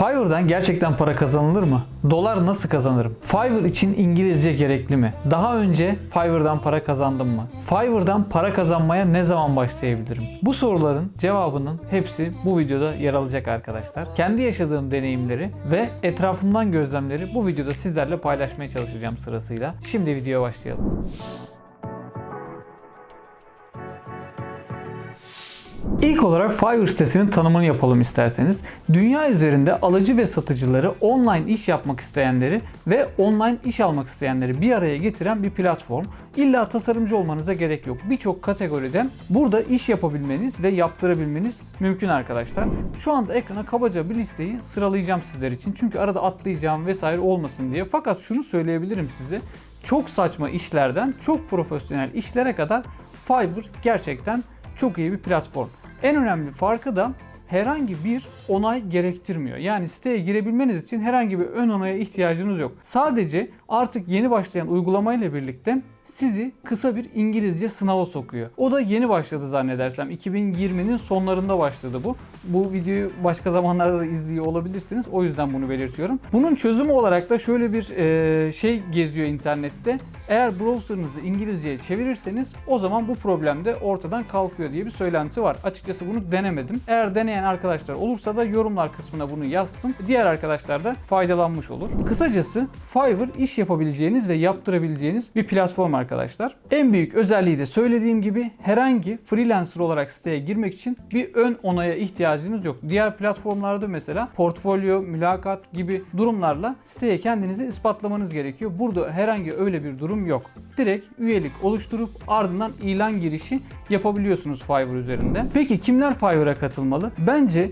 Fiverr'dan gerçekten para kazanılır mı? Dolar nasıl kazanırım? Fiverr için İngilizce gerekli mi? Daha önce Fiverr'dan para kazandım mı? Fiverr'dan para kazanmaya ne zaman başlayabilirim? Bu soruların cevabının hepsi bu videoda yer alacak arkadaşlar. Kendi yaşadığım deneyimleri ve etrafımdan gözlemleri bu videoda sizlerle paylaşmaya çalışacağım sırasıyla. Şimdi videoya başlayalım. İlk olarak Fiverr sitesinin tanımını yapalım isterseniz. Dünya üzerinde alıcı ve satıcıları online iş yapmak isteyenleri ve online iş almak isteyenleri bir araya getiren bir platform. İlla tasarımcı olmanıza gerek yok. Birçok kategoriden burada iş yapabilmeniz ve yaptırabilmeniz mümkün arkadaşlar. Şu anda ekrana kabaca bir listeyi sıralayacağım sizler için. Çünkü arada atlayacağım vesaire olmasın diye. Fakat şunu söyleyebilirim size. Çok saçma işlerden çok profesyonel işlere kadar Fiverr gerçekten çok iyi bir platform. En önemli farkı da herhangi bir onay gerektirmiyor. Yani siteye girebilmeniz için herhangi bir ön onaya ihtiyacınız yok. Sadece artık yeni başlayan uygulamayla birlikte sizi kısa bir İngilizce sınava sokuyor. O da yeni başladı zannedersem. 2020'nin sonlarında başladı bu. Bu videoyu başka zamanlarda da izliyor olabilirsiniz. O yüzden bunu belirtiyorum. Bunun çözümü olarak da şöyle bir e, şey geziyor internette. Eğer browser'ınızı İngilizceye çevirirseniz o zaman bu problem de ortadan kalkıyor diye bir söylenti var. Açıkçası bunu denemedim. Eğer deneyen arkadaşlar olursa da yorumlar kısmına bunu yazsın. Diğer arkadaşlar da faydalanmış olur. Kısacası Fiverr iş yapabileceğiniz ve yaptırabileceğiniz bir platform arkadaşlar. En büyük özelliği de söylediğim gibi herhangi freelancer olarak siteye girmek için bir ön onaya ihtiyacınız yok. Diğer platformlarda mesela portfolyo, mülakat gibi durumlarla siteye kendinizi ispatlamanız gerekiyor. Burada herhangi öyle bir durum yok. Direkt üyelik oluşturup ardından ilan girişi yapabiliyorsunuz Fiverr üzerinde. Peki kimler Fiverr'a katılmalı? Bence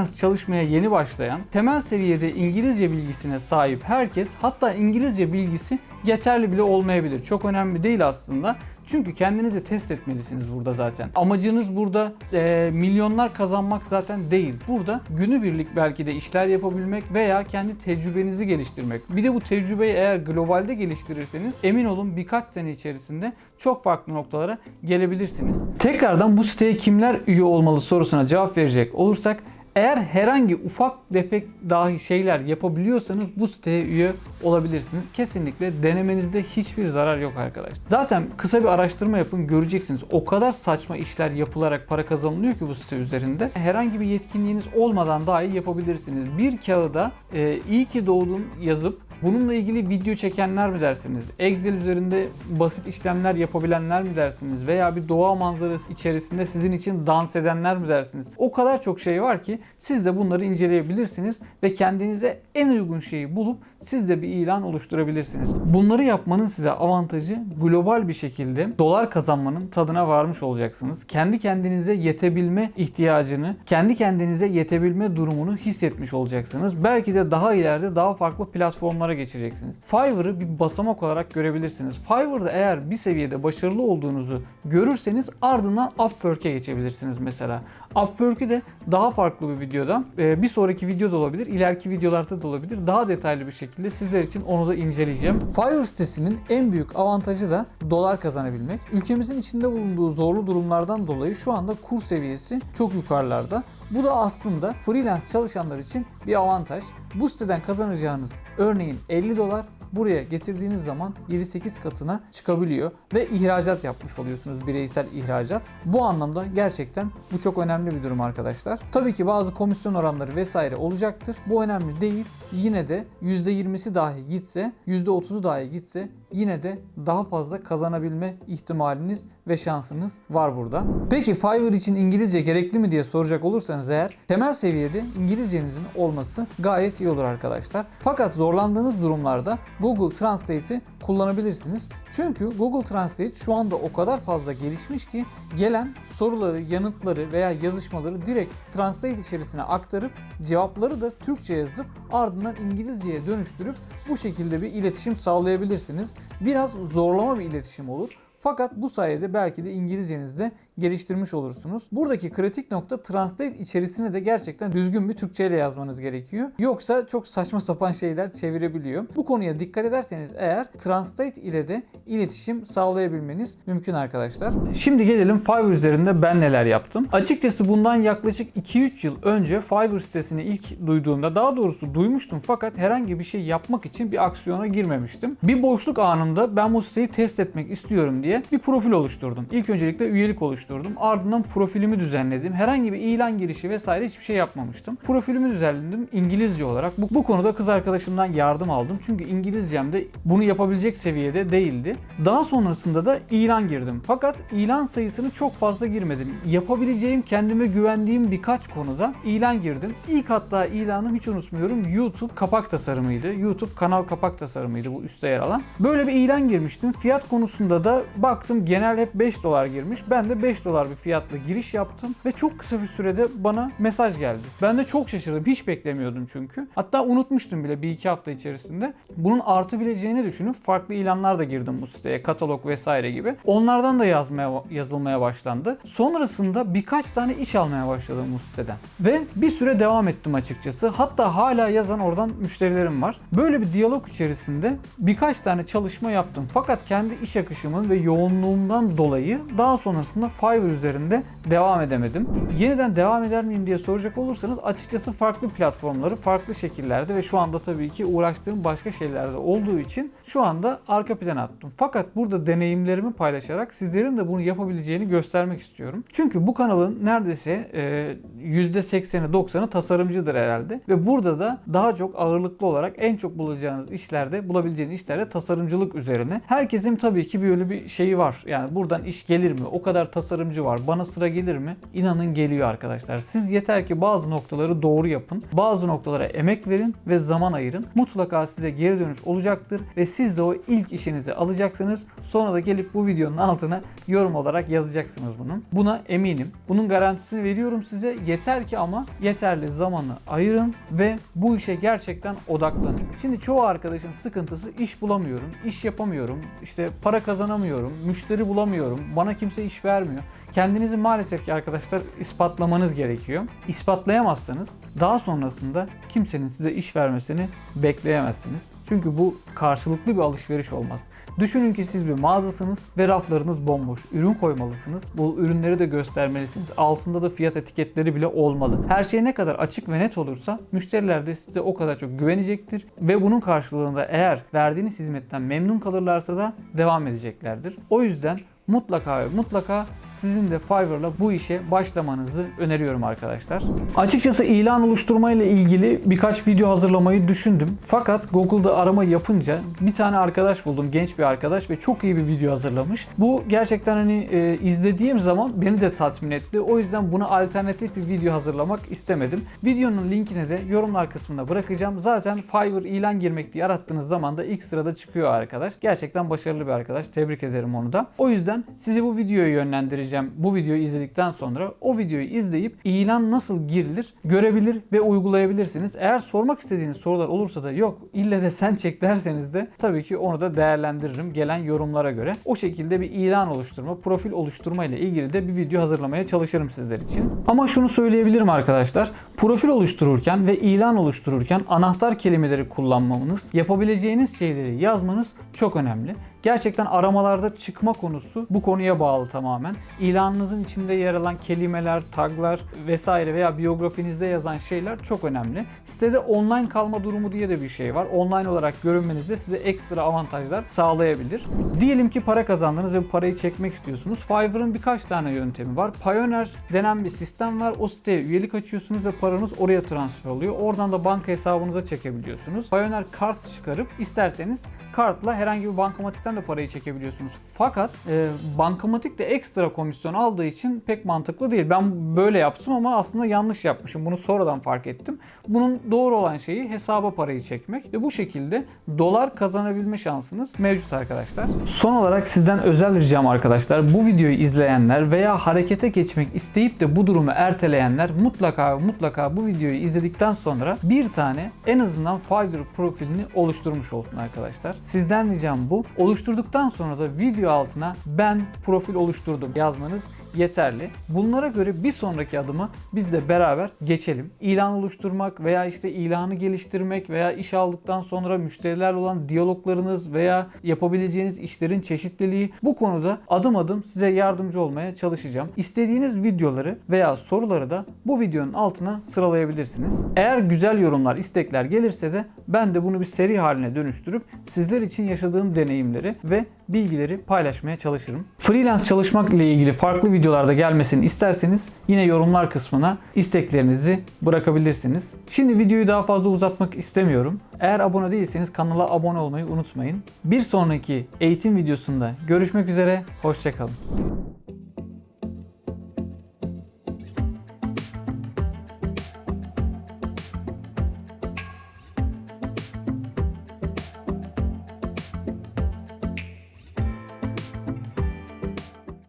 freelance çalışmaya yeni başlayan, temel seviyede İngilizce bilgisine sahip herkes hatta İngilizce bilgisi yeterli bile olmayabilir. Çok önemli değil aslında. Çünkü kendinizi test etmelisiniz burada zaten. Amacınız burada e, milyonlar kazanmak zaten değil. Burada günübirlik belki de işler yapabilmek veya kendi tecrübenizi geliştirmek. Bir de bu tecrübeyi eğer globalde geliştirirseniz emin olun birkaç sene içerisinde çok farklı noktalara gelebilirsiniz. Tekrardan bu siteye kimler üye olmalı sorusuna cevap verecek olursak eğer herhangi ufak tefek dahi şeyler yapabiliyorsanız bu siteye üye olabilirsiniz. Kesinlikle denemenizde hiçbir zarar yok arkadaşlar. Zaten kısa bir araştırma yapın göreceksiniz. O kadar saçma işler yapılarak para kazanılıyor ki bu site üzerinde. Herhangi bir yetkinliğiniz olmadan dahi yapabilirsiniz. Bir kağıda e, iyi ki doğdun yazıp Bununla ilgili video çekenler mi dersiniz? Excel üzerinde basit işlemler yapabilenler mi dersiniz? Veya bir doğa manzarası içerisinde sizin için dans edenler mi dersiniz? O kadar çok şey var ki siz de bunları inceleyebilirsiniz ve kendinize en uygun şeyi bulup siz de bir ilan oluşturabilirsiniz. Bunları yapmanın size avantajı global bir şekilde dolar kazanmanın tadına varmış olacaksınız. Kendi kendinize yetebilme ihtiyacını, kendi kendinize yetebilme durumunu hissetmiş olacaksınız. Belki de daha ileride daha farklı platformlara geçeceksiniz. Fiverr'ı bir basamak olarak görebilirsiniz. Fiverr'da eğer bir seviyede başarılı olduğunuzu görürseniz ardından Upwork'e geçebilirsiniz mesela. Upwork'ü de daha farklı bir videoda, e, bir sonraki videoda olabilir, ileriki videolarda da olabilir. Daha detaylı bir şekilde sizler için onu da inceleyeceğim. Fiverr sitesinin en büyük avantajı da dolar kazanabilmek. Ülkemizin içinde bulunduğu zorlu durumlardan dolayı şu anda kur seviyesi çok yukarılarda. Bu da aslında freelance çalışanlar için bir avantaj. Bu siteden kazanacağınız örneğin 50 dolar buraya getirdiğiniz zaman 7-8 katına çıkabiliyor ve ihracat yapmış oluyorsunuz bireysel ihracat. Bu anlamda gerçekten bu çok önemli bir durum arkadaşlar. Tabii ki bazı komisyon oranları vesaire olacaktır. Bu önemli değil. Yine de %20'si dahi gitse, %30'u dahi gitse yine de daha fazla kazanabilme ihtimaliniz ve şansınız var burada. Peki Fiverr için İngilizce gerekli mi diye soracak olursanız eğer temel seviyede İngilizcenizin olması gayet iyi olur arkadaşlar. Fakat zorlandığınız durumlarda Google Translate'i kullanabilirsiniz. Çünkü Google Translate şu anda o kadar fazla gelişmiş ki gelen soruları, yanıtları veya yazışmaları direkt Translate içerisine aktarıp cevapları da Türkçe yazıp ardından İngilizceye dönüştürüp bu şekilde bir iletişim sağlayabilirsiniz. Biraz zorlama bir iletişim olur. Fakat bu sayede belki de İngilizceniz de geliştirmiş olursunuz. Buradaki kritik nokta Translate içerisine de gerçekten düzgün bir Türkçe ile yazmanız gerekiyor. Yoksa çok saçma sapan şeyler çevirebiliyor. Bu konuya dikkat ederseniz eğer Translate ile de iletişim sağlayabilmeniz mümkün arkadaşlar. Şimdi gelelim Fiverr üzerinde ben neler yaptım. Açıkçası bundan yaklaşık 2-3 yıl önce Fiverr sitesini ilk duyduğumda daha doğrusu duymuştum fakat herhangi bir şey yapmak için bir aksiyona girmemiştim. Bir boşluk anında ben bu siteyi test etmek istiyorum diye bir profil oluşturdum. İlk öncelikle üyelik oluşturdum. Ardından profilimi düzenledim. Herhangi bir ilan girişi vesaire hiçbir şey yapmamıştım. Profilimi düzenledim İngilizce olarak. Bu, bu konuda kız arkadaşımdan yardım aldım. Çünkü İngilizcem de bunu yapabilecek seviyede değildi. Daha sonrasında da ilan girdim. Fakat ilan sayısını çok fazla girmedim. Yapabileceğim, kendime güvendiğim birkaç konuda ilan girdim. İlk hatta ilanım hiç unutmuyorum YouTube kapak tasarımıydı. YouTube kanal kapak tasarımıydı bu üstte yer alan. Böyle bir ilan girmiştim. Fiyat konusunda da baktım genel hep 5 dolar girmiş. Ben de 5 dolar bir fiyatla giriş yaptım ve çok kısa bir sürede bana mesaj geldi. Ben de çok şaşırdım. Hiç beklemiyordum çünkü. Hatta unutmuştum bile bir iki hafta içerisinde. Bunun artabileceğini düşünüp farklı ilanlar da girdim bu siteye. Katalog vesaire gibi. Onlardan da yazmaya yazılmaya başlandı. Sonrasında birkaç tane iş almaya başladım bu siteden. Ve bir süre devam ettim açıkçası. Hatta hala yazan oradan müşterilerim var. Böyle bir diyalog içerisinde birkaç tane çalışma yaptım. Fakat kendi iş akışımın ve yoğunluğumdan dolayı daha sonrasında Fiverr üzerinde devam edemedim. Yeniden devam eder miyim diye soracak olursanız açıkçası farklı platformları farklı şekillerde ve şu anda tabii ki uğraştığım başka şeylerde olduğu için şu anda arka plana attım. Fakat burada deneyimlerimi paylaşarak sizlerin de bunu yapabileceğini göstermek istiyorum. Çünkü bu kanalın neredeyse e, %80'i 90'ı tasarımcıdır herhalde. Ve burada da daha çok ağırlıklı olarak en çok bulacağınız işlerde, bulabileceğiniz işlerde tasarımcılık üzerine. Herkesin tabii ki böyle bir şeyi var. Yani buradan iş gelir mi? O kadar tasarımcı var. Bana sıra gelir mi? İnanın geliyor arkadaşlar. Siz yeter ki bazı noktaları doğru yapın. Bazı noktalara emek verin ve zaman ayırın. Mutlaka size geri dönüş olacaktır ve siz de o ilk işinizi alacaksınız. Sonra da gelip bu videonun altına yorum olarak yazacaksınız bunun. Buna eminim. Bunun garantisini veriyorum size. Yeter ki ama yeterli zamanı ayırın ve bu işe gerçekten odaklanın. Şimdi çoğu arkadaşın sıkıntısı iş bulamıyorum, iş yapamıyorum, işte para kazanamıyorum, müşteri bulamıyorum, bana kimse iş vermiyor. Kendinizi maalesef ki arkadaşlar ispatlamanız gerekiyor. İspatlayamazsanız daha sonrasında kimsenin size iş vermesini bekleyemezsiniz. Çünkü bu karşılıklı bir alışveriş olmaz. Düşünün ki siz bir mağazasınız ve raflarınız bomboş. Ürün koymalısınız. Bu ürünleri de göstermelisiniz. Altında da fiyat etiketleri bile olmalı. Her şey ne kadar açık ve net olursa müşteriler de size o kadar çok güvenecektir ve bunun karşılığında eğer verdiğiniz hizmetten memnun kalırlarsa da devam edeceklerdir. O yüzden mutlaka mutlaka sizin de Fiverr'la bu işe başlamanızı öneriyorum arkadaşlar. Açıkçası ilan oluşturma ile ilgili birkaç video hazırlamayı düşündüm. Fakat Google'da arama yapınca bir tane arkadaş buldum, genç bir arkadaş ve çok iyi bir video hazırlamış. Bu gerçekten hani e, izlediğim zaman beni de tatmin etti. O yüzden buna alternatif bir video hazırlamak istemedim. Videonun linkini de yorumlar kısmına bırakacağım. Zaten Fiverr ilan girmek diye arattığınız zaman da ilk sırada çıkıyor arkadaş. Gerçekten başarılı bir arkadaş. Tebrik ederim onu da. O yüzden sizi bu videoya yönlendireceğim. Bu videoyu izledikten sonra o videoyu izleyip ilan nasıl girilir görebilir ve uygulayabilirsiniz. Eğer sormak istediğiniz sorular olursa da yok ille de sen çek derseniz de tabii ki onu da değerlendiririm gelen yorumlara göre. O şekilde bir ilan oluşturma, profil oluşturma ile ilgili de bir video hazırlamaya çalışırım sizler için. Ama şunu söyleyebilirim arkadaşlar. Profil oluştururken ve ilan oluştururken anahtar kelimeleri kullanmanız, yapabileceğiniz şeyleri yazmanız çok önemli. Gerçekten aramalarda çıkma konusu bu konuya bağlı tamamen. İlanınızın içinde yer alan kelimeler, taglar vesaire veya biyografinizde yazan şeyler çok önemli. Sitede online kalma durumu diye de bir şey var. Online olarak görünmeniz de size ekstra avantajlar sağlayabilir. Diyelim ki para kazandınız ve bu parayı çekmek istiyorsunuz. Fiverr'ın birkaç tane yöntemi var. Payoneer denen bir sistem var. O siteye üyelik açıyorsunuz ve paranız oraya transfer oluyor. Oradan da banka hesabınıza çekebiliyorsunuz. Payoneer kart çıkarıp isterseniz kartla herhangi bir bankamatikten de parayı çekebiliyorsunuz. Fakat e, bankamatik de ekstra komisyon aldığı için pek mantıklı değil. Ben böyle yaptım ama aslında yanlış yapmışım. Bunu sonradan fark ettim. Bunun doğru olan şeyi hesaba parayı çekmek ve bu şekilde dolar kazanabilme şansınız mevcut arkadaşlar. Son olarak sizden özel ricam arkadaşlar. Bu videoyu izleyenler veya harekete geçmek isteyip de bu durumu erteleyenler mutlaka mutlaka bu videoyu izledikten sonra bir tane en azından Fiverr profilini oluşturmuş olsun arkadaşlar. Sizden ricam bu. Oluşturduktan sonra da video altına ben profil oluşturdum yazmanız yeterli. Bunlara göre bir sonraki adıma biz de beraber geçelim. İlan oluşturmak veya işte ilanı geliştirmek veya iş aldıktan sonra müşterilerle olan diyaloglarınız veya yapabileceğiniz işlerin çeşitliliği bu konuda adım adım size yardımcı olmaya çalışacağım. İstediğiniz videoları veya soruları da bu videonun altına sıralayabilirsiniz. Eğer güzel yorumlar, istekler gelirse de ben de bunu bir seri haline dönüştürüp sizler için yaşadığım deneyimleri ve bilgileri paylaşmaya çalışırım. Freelance çalışmak ile ilgili farklı videolarda gelmesini isterseniz yine yorumlar kısmına isteklerinizi bırakabilirsiniz. Şimdi videoyu daha fazla uzatmak istemiyorum. Eğer abone değilseniz kanala abone olmayı unutmayın. Bir sonraki eğitim videosunda görüşmek üzere, hoşçakalın.